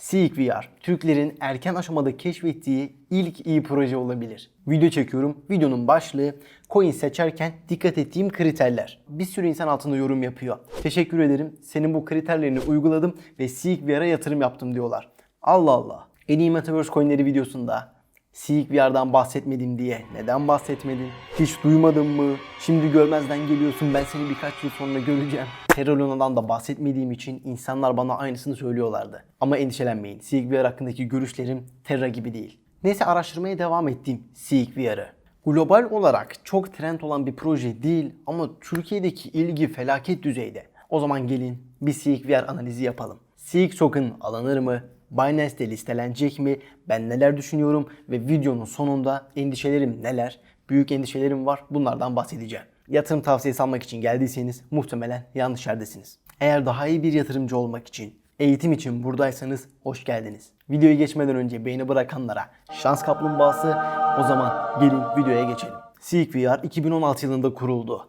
Seek VR, Türklerin erken aşamada keşfettiği ilk iyi proje olabilir. Video çekiyorum. Videonun başlığı coin seçerken dikkat ettiğim kriterler. Bir sürü insan altında yorum yapıyor. Teşekkür ederim. Senin bu kriterlerini uyguladım ve Seek VR'a yatırım yaptım diyorlar. Allah Allah. En iyi Metaverse coinleri videosunda Seek VR'dan bahsetmedim diye neden bahsetmedin? Hiç duymadın mı? Şimdi görmezden geliyorsun ben seni birkaç yıl sonra göreceğim. Terra Luna'dan da bahsetmediğim için insanlar bana aynısını söylüyorlardı. Ama endişelenmeyin. VR hakkındaki görüşlerim Terra gibi değil. Neyse araştırmaya devam ettim Seek VR'ı. Global olarak çok trend olan bir proje değil ama Türkiye'deki ilgi felaket düzeyde. O zaman gelin bir VR analizi yapalım. Seek token alınır mı? Binance'de listelenecek mi? Ben neler düşünüyorum ve videonun sonunda endişelerim neler? Büyük endişelerim var. Bunlardan bahsedeceğim. Yatırım tavsiyesi almak için geldiyseniz muhtemelen yanlış yerdesiniz. Eğer daha iyi bir yatırımcı olmak için, eğitim için buradaysanız hoş geldiniz. Videoya geçmeden önce beğeni bırakanlara şans kaplumbağası o zaman gelin videoya geçelim. Seek VR 2016 yılında kuruldu.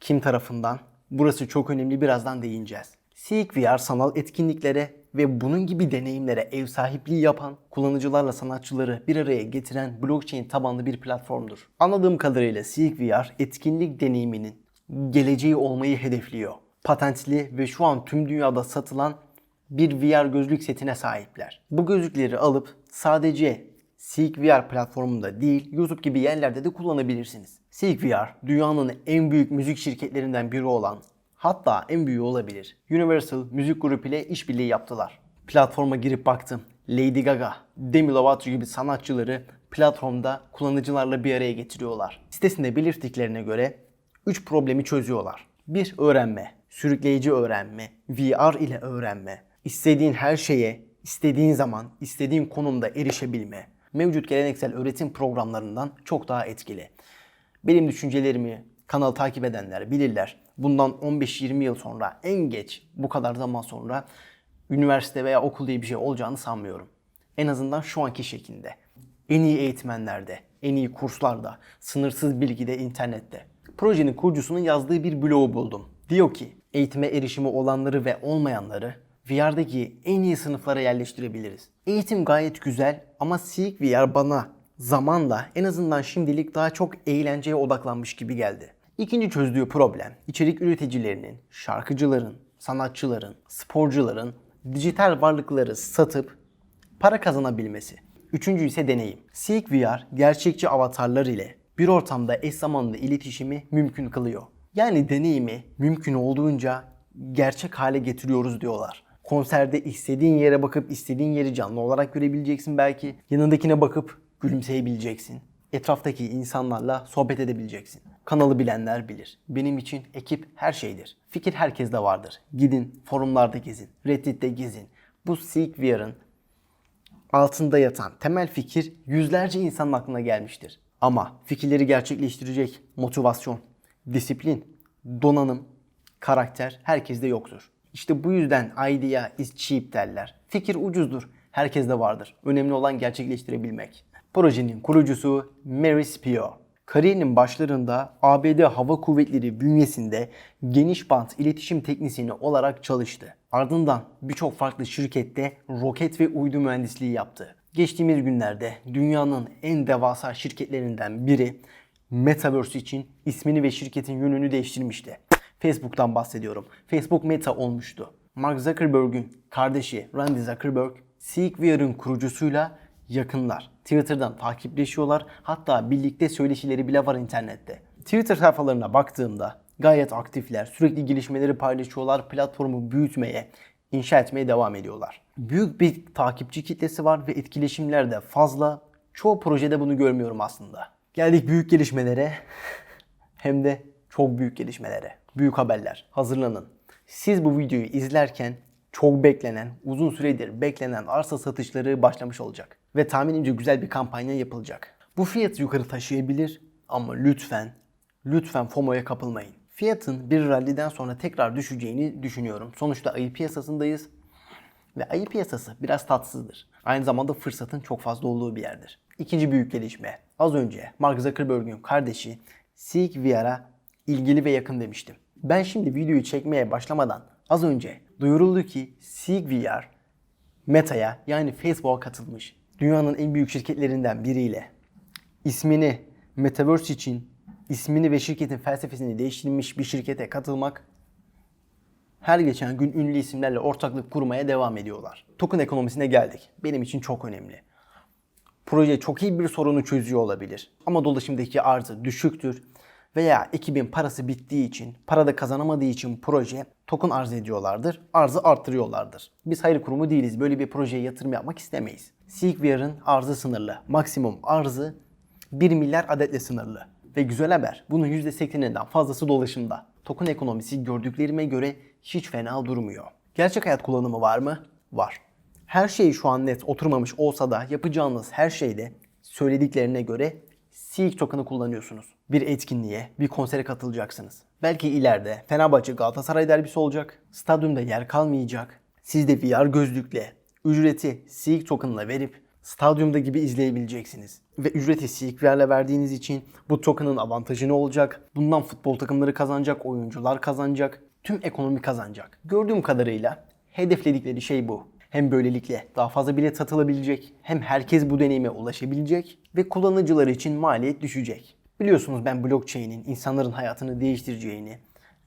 Kim tarafından? Burası çok önemli birazdan değineceğiz. Seek VR sanal etkinliklere ve bunun gibi deneyimlere ev sahipliği yapan, kullanıcılarla sanatçıları bir araya getiren blockchain tabanlı bir platformdur. Anladığım kadarıyla Seek VR etkinlik deneyiminin geleceği olmayı hedefliyor. Patentli ve şu an tüm dünyada satılan bir VR gözlük setine sahipler. Bu gözlükleri alıp sadece Seek VR platformunda değil, YouTube gibi yerlerde de kullanabilirsiniz. Seek VR, dünyanın en büyük müzik şirketlerinden biri olan, hatta en büyüğü olabilir. Universal Müzik Grubu ile işbirliği yaptılar. Platforma girip baktım. Lady Gaga, Demi Lovato gibi sanatçıları platformda kullanıcılarla bir araya getiriyorlar. Sitesinde belirttiklerine göre 3 problemi çözüyorlar. 1. Öğrenme, sürükleyici öğrenme, VR ile öğrenme, istediğin her şeye, istediğin zaman, istediğin konumda erişebilme. Mevcut geleneksel öğretim programlarından çok daha etkili. Benim düşüncelerimi kanalı takip edenler bilirler. Bundan 15-20 yıl sonra en geç bu kadar zaman sonra üniversite veya okul diye bir şey olacağını sanmıyorum. En azından şu anki şeklinde. En iyi eğitmenlerde, en iyi kurslarda, sınırsız bilgide internette. Projenin kurucusunun yazdığı bir blogu buldum. Diyor ki eğitime erişimi olanları ve olmayanları VR'daki en iyi sınıflara yerleştirebiliriz. Eğitim gayet güzel ama Seek VR bana zamanla en azından şimdilik daha çok eğlenceye odaklanmış gibi geldi. İkinci çözdüğü problem içerik üreticilerinin, şarkıcıların, sanatçıların, sporcuların dijital varlıkları satıp para kazanabilmesi. Üçüncü ise deneyim. Seek VR gerçekçi avatarlar ile bir ortamda eş zamanlı iletişimi mümkün kılıyor. Yani deneyimi mümkün olduğunca gerçek hale getiriyoruz diyorlar. Konserde istediğin yere bakıp istediğin yeri canlı olarak görebileceksin belki. Yanındakine bakıp gülümseyebileceksin. Etraftaki insanlarla sohbet edebileceksin. Kanalı bilenler bilir. Benim için ekip her şeydir. Fikir herkeste vardır. Gidin forumlarda gezin, Reddit'te gezin. Bu Seek VR'ın altında yatan temel fikir yüzlerce insanın aklına gelmiştir. Ama fikirleri gerçekleştirecek motivasyon, disiplin, donanım, karakter herkeste yoktur. İşte bu yüzden idea is cheap derler. Fikir ucuzdur. Herkeste vardır. Önemli olan gerçekleştirebilmek. Projenin kurucusu Mary Spio. Kariyerinin başlarında ABD Hava Kuvvetleri bünyesinde geniş bant iletişim teknisyeni olarak çalıştı. Ardından birçok farklı şirkette roket ve uydu mühendisliği yaptı. Geçtiğimiz günlerde dünyanın en devasa şirketlerinden biri Metaverse için ismini ve şirketin yönünü değiştirmişti. Facebook'tan bahsediyorum. Facebook Meta olmuştu. Mark Zuckerberg'ün kardeşi Randy Zuckerberg, Seek VR'ın kurucusuyla yakınlar. Twitter'dan takipleşiyorlar. Hatta birlikte söyleşileri bile var internette. Twitter sayfalarına baktığımda gayet aktifler. Sürekli gelişmeleri paylaşıyorlar. Platformu büyütmeye, inşa etmeye devam ediyorlar. Büyük bir takipçi kitlesi var ve etkileşimler de fazla. Çoğu projede bunu görmüyorum aslında. Geldik büyük gelişmelere. Hem de çok büyük gelişmelere. Büyük haberler. Hazırlanın. Siz bu videoyu izlerken çok beklenen, uzun süredir beklenen arsa satışları başlamış olacak. Ve tahminimce güzel bir kampanya yapılacak. Bu fiyatı yukarı taşıyabilir ama lütfen, lütfen FOMO'ya kapılmayın. Fiyatın bir ralliden sonra tekrar düşeceğini düşünüyorum. Sonuçta ayı piyasasındayız ve ayı piyasası biraz tatsızdır. Aynı zamanda fırsatın çok fazla olduğu bir yerdir. İkinci büyük gelişme. Az önce Mark Zuckerberg'ün kardeşi Seek VR'a ilgili ve yakın demiştim. Ben şimdi videoyu çekmeye başlamadan az önce duyuruldu ki Seek VR Meta'ya yani Facebook'a katılmış. Dünyanın en büyük şirketlerinden biriyle ismini Metaverse için ismini ve şirketin felsefesini değiştirmiş bir şirkete katılmak her geçen gün ünlü isimlerle ortaklık kurmaya devam ediyorlar. Token ekonomisine geldik. Benim için çok önemli. Proje çok iyi bir sorunu çözüyor olabilir. Ama dolaşımdaki arzı düşüktür. Veya ekibin parası bittiği için, parada kazanamadığı için proje token arz ediyorlardır. Arzı arttırıyorlardır. Biz hayır kurumu değiliz. Böyle bir projeye yatırım yapmak istemeyiz. SeekWare'ın arzı sınırlı. Maksimum arzı 1 milyar adetle sınırlı. Ve güzel haber, bunun %80'inden fazlası dolaşımda. Token ekonomisi gördüklerime göre hiç fena durmuyor. Gerçek hayat kullanımı var mı? Var. Her şey şu an net oturmamış olsa da yapacağınız her şeyde söylediklerine göre Seek token'ı kullanıyorsunuz. Bir etkinliğe, bir konsere katılacaksınız. Belki ileride Fenerbahçe Galatasaray derbisi olacak. Stadyumda yer kalmayacak. Siz de VR gözlükle ücreti Seek token'la verip stadyumda gibi izleyebileceksiniz. Ve ücreti Seek VR'le verdiğiniz için bu token'ın avantajı ne olacak? Bundan futbol takımları kazanacak, oyuncular kazanacak, tüm ekonomi kazanacak. Gördüğüm kadarıyla hedefledikleri şey bu. Hem böylelikle daha fazla bilet satılabilecek, hem herkes bu deneyime ulaşabilecek ve kullanıcılar için maliyet düşecek. Biliyorsunuz ben blockchain'in insanların hayatını değiştireceğini,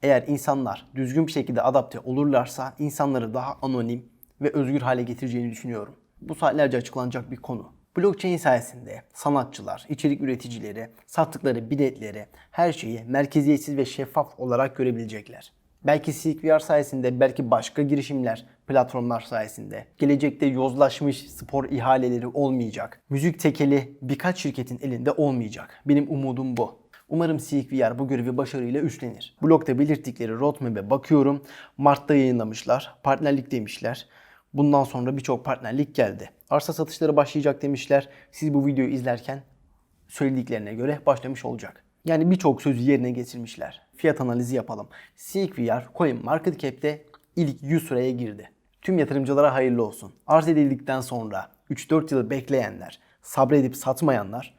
eğer insanlar düzgün bir şekilde adapte olurlarsa insanları daha anonim ve özgür hale getireceğini düşünüyorum. Bu saatlerce açıklanacak bir konu. Blockchain sayesinde sanatçılar, içerik üreticileri, sattıkları biletleri, her şeyi merkeziyetsiz ve şeffaf olarak görebilecekler. Belki VR sayesinde, belki başka girişimler, platformlar sayesinde. Gelecekte yozlaşmış spor ihaleleri olmayacak. Müzik tekeli birkaç şirketin elinde olmayacak. Benim umudum bu. Umarım Silk VR bu görevi başarıyla üstlenir. Blogda belirttikleri roadmap'e bakıyorum. Mart'ta yayınlamışlar. Partnerlik demişler. Bundan sonra birçok partnerlik geldi. Arsa satışları başlayacak demişler. Siz bu videoyu izlerken söylediklerine göre başlamış olacak. Yani birçok sözü yerine getirmişler. Fiyat analizi yapalım. Seek VR Coin Market Cap'te ilk 100 sıraya girdi. Tüm yatırımcılara hayırlı olsun. Arz edildikten sonra 3-4 yıl bekleyenler, sabredip satmayanlar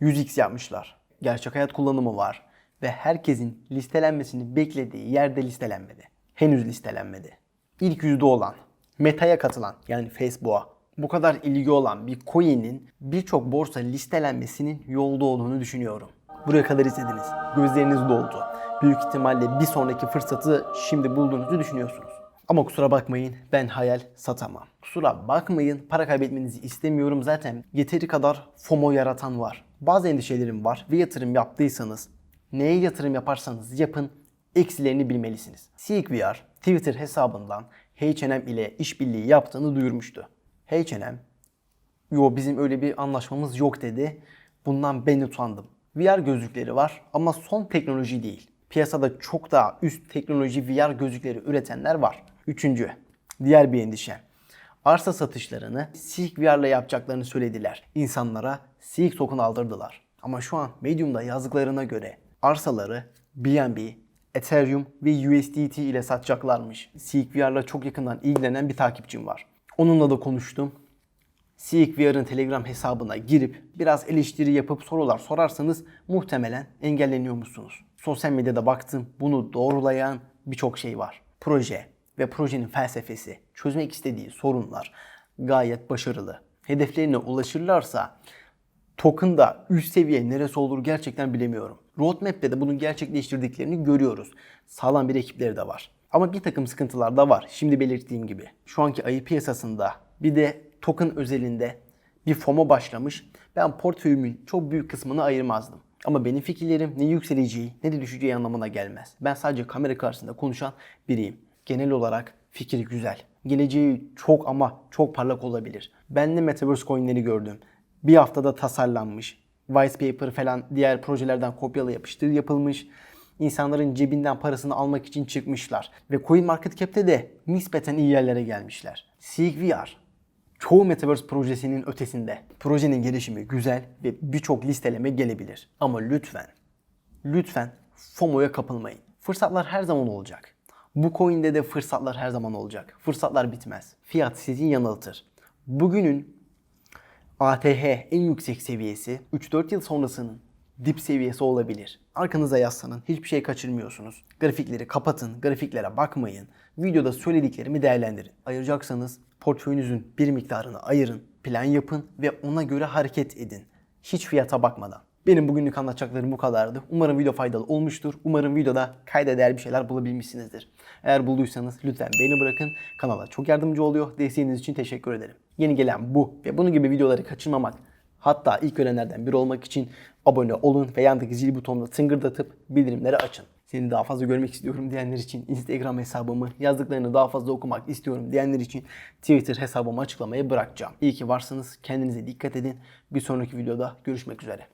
100x yapmışlar. Gerçek hayat kullanımı var ve herkesin listelenmesini beklediği yerde listelenmedi. Henüz listelenmedi. İlk yüzde olan, Meta'ya katılan yani Facebook'a bu kadar ilgi olan bir coin'in birçok borsa listelenmesinin yolda olduğunu düşünüyorum. Buraya kadar izlediniz. Gözleriniz doldu. Büyük ihtimalle bir sonraki fırsatı şimdi bulduğunuzu düşünüyorsunuz. Ama kusura bakmayın ben hayal satamam. Kusura bakmayın para kaybetmenizi istemiyorum zaten yeteri kadar FOMO yaratan var. Bazı endişelerim var ve yatırım yaptıysanız neye yatırım yaparsanız yapın eksilerini bilmelisiniz. Seek VR Twitter hesabından H&M ile işbirliği yaptığını duyurmuştu. H&M yo bizim öyle bir anlaşmamız yok dedi. Bundan ben utandım. VR gözlükleri var ama son teknoloji değil. Piyasada çok daha üst teknoloji VR gözlükleri üretenler var. Üçüncü, diğer bir endişe. Arsa satışlarını Silk VR'la yapacaklarını söylediler. İnsanlara Silk token aldırdılar. Ama şu an Medium'da yazdıklarına göre arsaları BNB, Ethereum ve USDT ile satacaklarmış. Silk VR'la çok yakından ilgilenen bir takipçim var. Onunla da konuştum. Seek VR'ın Telegram hesabına girip biraz eleştiri yapıp sorular sorarsanız muhtemelen engelleniyor musunuz? Sosyal medyada baktım bunu doğrulayan birçok şey var. Proje ve projenin felsefesi, çözmek istediği sorunlar gayet başarılı. Hedeflerine ulaşırlarsa token'da üst seviye neresi olur gerçekten bilemiyorum. Roadmap'te de bunu gerçekleştirdiklerini görüyoruz. Sağlam bir ekipleri de var. Ama bir takım sıkıntılar da var. Şimdi belirttiğim gibi. Şu anki ayı piyasasında bir de token özelinde bir FOMO başlamış. Ben portföyümün çok büyük kısmını ayırmazdım. Ama benim fikirlerim ne yükseleceği ne de düşeceği anlamına gelmez. Ben sadece kamera karşısında konuşan biriyim. Genel olarak fikir güzel. Geleceği çok ama çok parlak olabilir. Ben de Metaverse coinleri gördüm. Bir haftada tasarlanmış. White paper falan diğer projelerden kopyala yapıştır yapılmış. İnsanların cebinden parasını almak için çıkmışlar. Ve Coin Market Cap'te de nispeten iyi yerlere gelmişler. Seek VR çoğu Metaverse projesinin ötesinde. Projenin gelişimi güzel ve birçok listeleme gelebilir. Ama lütfen, lütfen FOMO'ya kapılmayın. Fırsatlar her zaman olacak. Bu coin'de de fırsatlar her zaman olacak. Fırsatlar bitmez. Fiyat sizi yanıltır. Bugünün ATH en yüksek seviyesi 3-4 yıl sonrasının dip seviyesi olabilir. Arkanıza yaslanın. Hiçbir şey kaçırmıyorsunuz. Grafikleri kapatın. Grafiklere bakmayın. videoda söylediklerimi değerlendirin. Ayıracaksanız portföyünüzün bir miktarını ayırın, plan yapın ve ona göre hareket edin. Hiç fiyata bakmadan. Benim bugünlük anlatacaklarım bu kadardı. Umarım video faydalı olmuştur. Umarım videoda kayda değer bir şeyler bulabilmişsinizdir. Eğer bulduysanız lütfen beğeni bırakın. Kanala çok yardımcı oluyor. Desteğiniz için teşekkür ederim. Yeni gelen bu ve bunun gibi videoları kaçırmamak, hatta ilk görenlerden biri olmak için abone olun ve yandaki zil butonuna tıngırdatıp bildirimleri açın. Seni daha fazla görmek istiyorum diyenler için Instagram hesabımı, yazdıklarını daha fazla okumak istiyorum diyenler için Twitter hesabımı açıklamaya bırakacağım. İyi ki varsınız. Kendinize dikkat edin. Bir sonraki videoda görüşmek üzere.